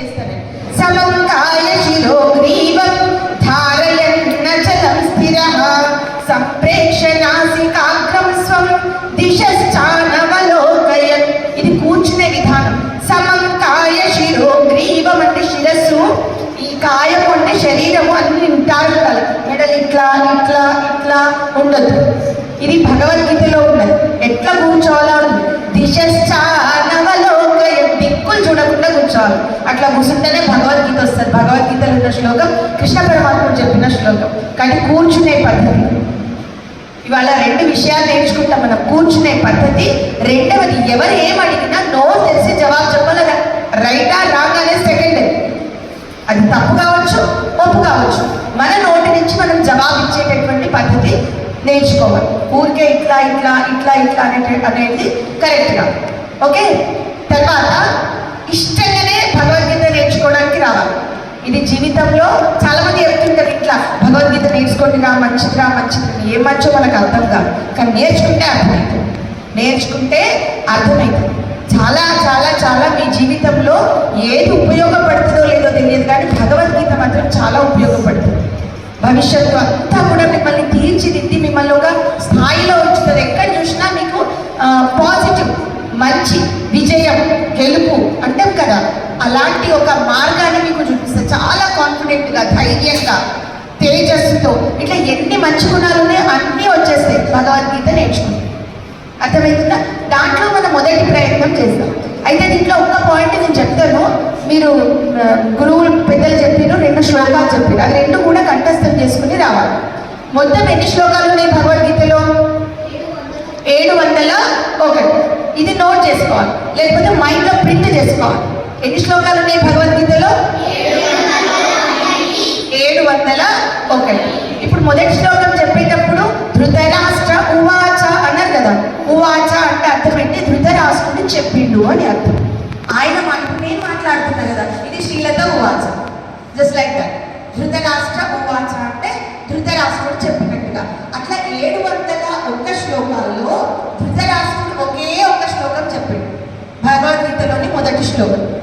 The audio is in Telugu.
చేస్తాను. సమంకాయ శిరో గ్రీవం ధారయన్న చలం స్థిరః. సంప్రేక్ష నాసికాగ్రం స్వం దిశశ్చానవలోకయన్. ఇది కూర్చునే విధానం. సమంకాయ శిరో గ్రీవం అంటే శిరస్సు ఈ కాయం అంటే శరీరము అన్ని ఉంటారు ఉండాలి మెడలు ఇట్లా ఇట్లా ఇట్లా ఉండదు ఇది భగవద్గీతలో ఉన్నది. ఎట్లా కూర్చోవాలా ఉంది దిశశ్చానవలోకయం చాలు అట్లా కూర్చుంటేనే భగవద్గీత వస్తుంది. భగవద్గీతలో ఉన్న శ్లోకం కృష్ణ పరమాత్మ చెప్పిన శ్లోకం. కానీ కూర్చునే పద్ధతి. ఇవాళ రెండు విషయాలు నేర్చుకుంటాం మనం. కూర్చునే పద్ధతి. రెండవది ఎవరు ఏం అడిగినా నో తెలిసి జవాబు చెప్పాలి రైటా రాంగ్ అనే సెకండ్ అది తప్పు కావచ్చు ఒప్పు కావచ్చు. మన నోటి నుంచి మనం జవాబు ఇచ్చేటటువంటి పద్ధతి నేర్చుకోవాలి. ఊరికే ఇట్లా ఇట్లా ఇట్లా ఇట్లా అనే అనేది కరెక్ట్గా ఓకే? తర్వాత మీ జీవితంలో చాలా మంది చెప్తుంటారు ఇట్లా భగవద్గీత నేర్చుకోండిగా మంచిదిగా మంచిది ఏం మంచో మనకు అర్థం కాదు. కానీ నేర్చుకుంటే అర్థమవుతుంది నేర్చుకుంటే అర్థమవుతుంది చాలా చాలా చాలా మీ జీవితంలో ఏది ఉపయోగపడుతుందో లేదో తెలియదు కానీ భగవద్గీత మాత్రం చాలా ఉపయోగపడుతుంది. భవిష్యత్తు అంతా కూడా మిమ్మల్ని తీర్చిదిద్ది మిమ్మల్ని ఒక స్థాయిలో ఉంచుతుంది. ఎక్కడ చూసినా మీకు పాజిటివ్ మంచి విజయం గెలుపు అంటాం కదా. అలాంటి ఒక మార్గాన్ని మీకు కనిపిస్తుంది చాలా కాన్ఫిడెంట్గా ధైర్యంగా తేజస్సుతో. ఇట్లా ఎన్ని మంచి గుణాలు ఉన్నాయో అన్నీ వచ్చేస్తాయి. భగవద్గీత నేర్చుకుంటే. అర్థమవుతుందా దాంట్లో మనం మొదటి ప్రయత్నం చేస్తాం. అయితే దీంట్లో ఒక్క పాయింట్ నేను చెప్తాను. మీరు గురువులు పెద్దలు చెప్పిన రెండు శ్లోకాలు చెప్పారు అది రెండు కూడా కంఠస్థం చేసుకుని రావాలి. మొత్తం ఎన్ని శ్లోకాలు ఉన్నాయి భగవద్గీతలో? ఏడు వందల ఒకటి. ఇది నోట్ చేసుకోవాలి. లేకపోతే మైండ్లో ప్రింట్ చేసుకోవాలి. ఎన్ని శ్లోకాలు ఉన్నాయి భగవద్గీతలో? వందల ఒకటి ఇప్పుడు మొదటి శ్లోకం చెప్పేటప్పుడు ధృతరాష్ట్ర ఉవాచ అన్నారు కదా. ఉవాచ అంటే అర్థం ఏంటి? ధృతరాష్ట్రుడు చెప్పిండు అని అర్థం. ఆయన నేను మాట్లాడుతున్నా కదా. ఇది శ్రీలత ఉవాచ. జస్ట్ లైక్ దట్ ధృతరాష్ట్ర ఉవాచ అంటే ధృతరాష్ట్రుడు చెప్పినట్టుగా. అట్లా ఏడు వందల ఒక్క శ్లోకాల్లో ధృతరాష్ట్రుడు ఒకే ఒక్క శ్లోకం చెప్పిండు. భగవద్గీతలోని మొదటి శ్లోకం.